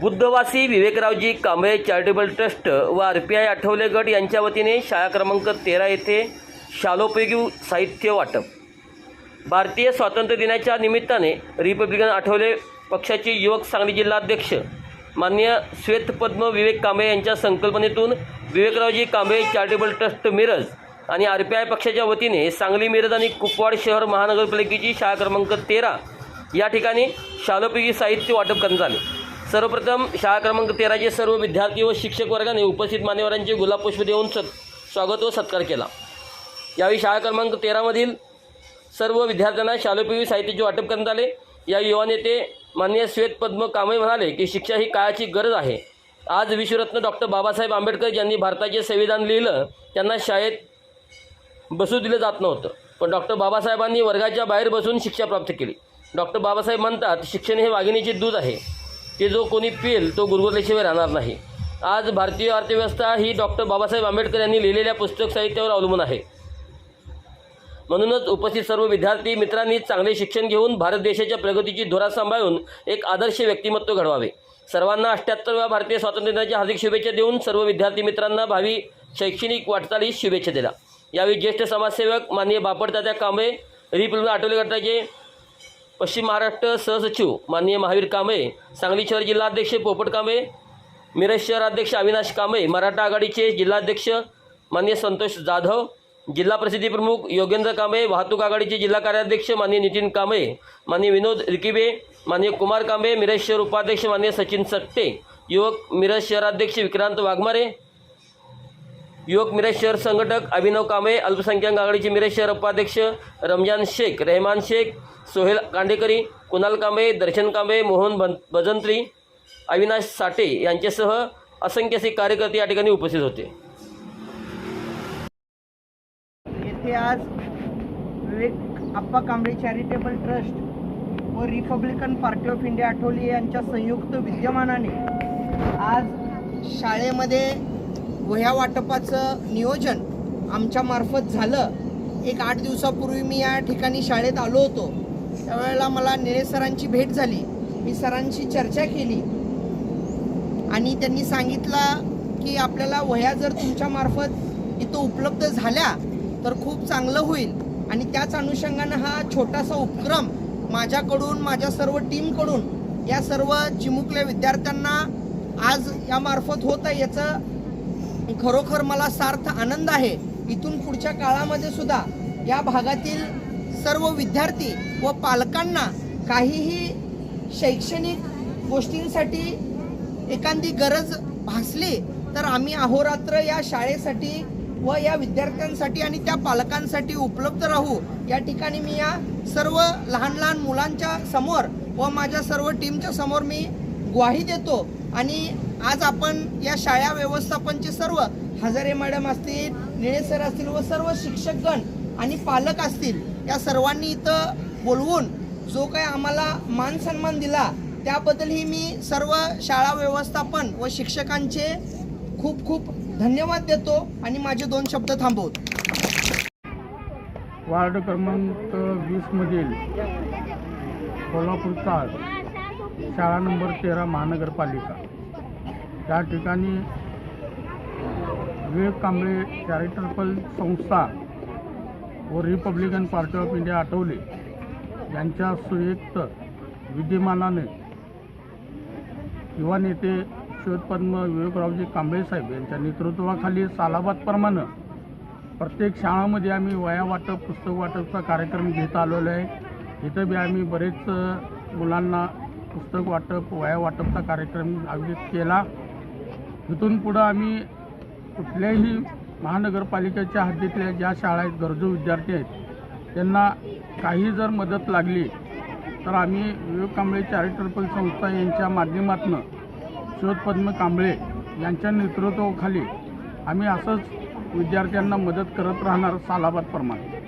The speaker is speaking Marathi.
बुद्धवासी विवेकरावजी कांबळे चॅरिटेबल ट्रस्ट व आर पी आय आठवले गट यांच्या वतीने शाळा क्रमांक तेरा येथे शालोपयोगी साहित्य वाटप. भारतीय स्वातंत्र्य दिनाच्या निमित्ताने रिपब्लिकन आठवले पक्षाचे युवक सांगली जिल्हाध्यक्ष मान्य श्वेतपद्म विवेक कांबळे यांच्या संकल्पनेतून विवेकरावजी कांबळे चॅरिटेबल ट्रस्ट मिरज आणि आर पी आय पक्षाच्या वतीने सांगली मिरज आणि कुपवाड शहर महानगरपालिकेची शाळा क्रमांक तेरा या ठिकाणी शालोपयोगी साहित्य वाटप करण्यात आले. सर्वप्रथम शाळा क्रमांक तेराचे सर्व विद्यार्थी व शिक्षक वर्गाने उपस्थित मान्यवरांचे गुलाबपुष्प देऊन सत् स्वागत व सत्कार केला. यावेळी शाळा क्रमांक तेरामधील सर्व विद्यार्थ्यांना शालोपयोगी साहित्याचे वाटप करण्यात आले. या युवा नेते माननीय श्वेत पद्म कांबळे म्हणाले की शिक्षा ही काळाची गरज आहे. आज विश्वरत्न डॉक्टर बाबासाहेब आंबेडकर ज्यांनी भारताचे संविधान लिहिलं त्यांना शाळेत बसू दिलं जात नव्हतं. पण डॉक्टर बाबासाहेबांनी वर्गाच्या बाहेर बसून शिक्षा प्राप्त केली. डॉक्टर बाबासाहेब म्हणतात शिक्षण हे वाघिणीचे दूध आहे. ते जो कोणी पिल तो गुरगुरल्याशिवाय राहणार नाही. आज भारतीय अर्थव्यवस्था ही डॉक्टर बाबासाहेब आंबेडकर यांनी लिहिलेल्या पुस्तक साहित्यावर अवलंबून आहे. म्हणूनच उपस्थित सर्व विद्यार्थी मित्रांनी चांगले शिक्षण घेऊन भारत देशाच्या प्रगतीची धुरा सांभाळून एक आदर्श व्यक्तिमत्व घडवावे. सर्वांना अठ्ठ्याहत्तरव्या भारतीय स्वातंत्र्य दिनाच्या हार्दिक शुभेच्छा देऊन सर्व विद्यार्थी मित्रांना भावी शैक्षणिक वाटचालीस शुभेच्छा दिल्या यावेळी ज्येष्ठ समाजसेवक माननीय बापडतात्या कांबळे रिपब्लिक आठवले गटाचे पश्चिम महाराष्ट्र सहसचिव माननीय महावीर कांबळे सांगली शहर जिल्हाध्यक्ष पोपट कांबळे मिरज शहर अध्यक्ष अविनाश कांबळे मराठा आघाडीचे जिल्हाध्यक्ष माननीय संतोष जाधव जिल्हा प्रसिद्धी प्रमुख योगेंद्र कांबळे वाहतूक आघाडीचे जिल्हा कार्याध्यक्ष माननीय नितीन कांबळे माननीय विनोद रिकिबे माननीय कुमार कांबळे मिरज शहर उपाध्यक्ष माननीय सचिन सट्टे युवक मिरज शहराध्यक्ष विक्रांत वाघमारे युवक मिरज शहर संघटक अभिनव कांबळे अल्पसंख्याक आघाडीचे मिरज शहर उपाध्यक्ष रमजान शेख रेहमान शेख सोहेल कांडेकरी कुणाल कांबळे दर्शन कांबळे मोहन भन भजंत्री अविनाश साठे यांच्यासह असंख्य असे कार्यकर्ते या ठिकाणी उपस्थित होते. येथे आज विवेक आप्पा कांबळे चॅरिटेबल ट्रस्ट व Republican party of India Athawale यांच्या संयुक्त विद्यमानाने आज शाळेमध्ये वह्या वाटपाचं नियोजन आमच्यामार्फत झालं. एक आठ दिवसापूर्वी मी या ठिकाणी शाळेत आलो होतो. त्यावेळेला मला निळे सरांची भेट झाली. मी सरांशी चर्चा केली. आणि त्यांनी सांगितलं की आपल्याला वह्या जर तुमच्यामार्फत इथं उपलब्ध झाल्या तर खूप चांगलं होईल. आणि त्याच अनुषंगानं हा छोटासा उपक्रम माझ्याकडून माझ्या सर्व टीमकडून या सर्व चिमुकल्या विद्यार्थ्यांना आज यामार्फत होत आहे याचं खरोखर मला सार्थ आनंद आहे. इथून पुढच्या काळामध्ये सुद्धा या भागातील सर्व विद्यार्थी व पालकांना काहीही शैक्षणिक गोष्टींसाठी एखादी गरज भासली तर आम्ही अहोरात्र या शाळेसाठी व या विद्यार्थ्यांसाठी आणि त्या पालकांसाठी उपलब्ध राहू. या ठिकाणी मी या सर्व लहान लहान मुलांच्या समोर व माझ्या सर्व टीमच्या समोर मी ग्वाही देतो आणि आज आपण या शाळा व्यवस्थापनचे सर्व हजारे मॅडम असतील निळे सर असतील व सर्व शिक्षकगण आणि पालक असतील या सर्वांनी इथं बोलवून जो काय आम्हाला मान सन्मान दिला त्याबद्दलही मी सर्व शाळा व्यवस्थापन व शिक्षकांचे खूप खूप धन्यवाद देतो आणि माझे दोन शब्द थांबवतो. वार्ड क्रमांक वीसमधील कोल्हापूर चाळ शाळा नंबर तेरा महानगरपालिका. त्या ठिकाणी विवेक कांबळे चॅरिटेबल संस्था व Republican party of India Athawale यांच्या संयुक्त विद्यमानाने युवा नेते शोधपद्म विवेकरावजी कांबळे साहेब यांच्या नेतृत्वाखाली सालाबादप्रमाणे प्रत्येक शाळामध्ये आम्ही वया वाटप पुस्तक वाटपचा कार्यक्रम घेत आलेलो आहे. इथं बी आम्ही बरेच मुलांना पुस्तक वाटप वया वाटपचा कार्यक्रम आयोजित केला. इथून पुढं आम्ही कुठल्याही महानगरपालिकेच्या हद्दीतल्या ज्या शाळा आहेत गरजू विद्यार्थी आहेत त्यांना काही जर मदत लागली तर आम्ही विवेक कांबळे चॅरिटेबल संस्था यांच्या माध्यमातून शोधपद्म कांबळे यांच्या नेतृत्वाखाली आम्ही असंच विद्यार्थ्यांना मदत करत राहणार सालाबादप्रमाणे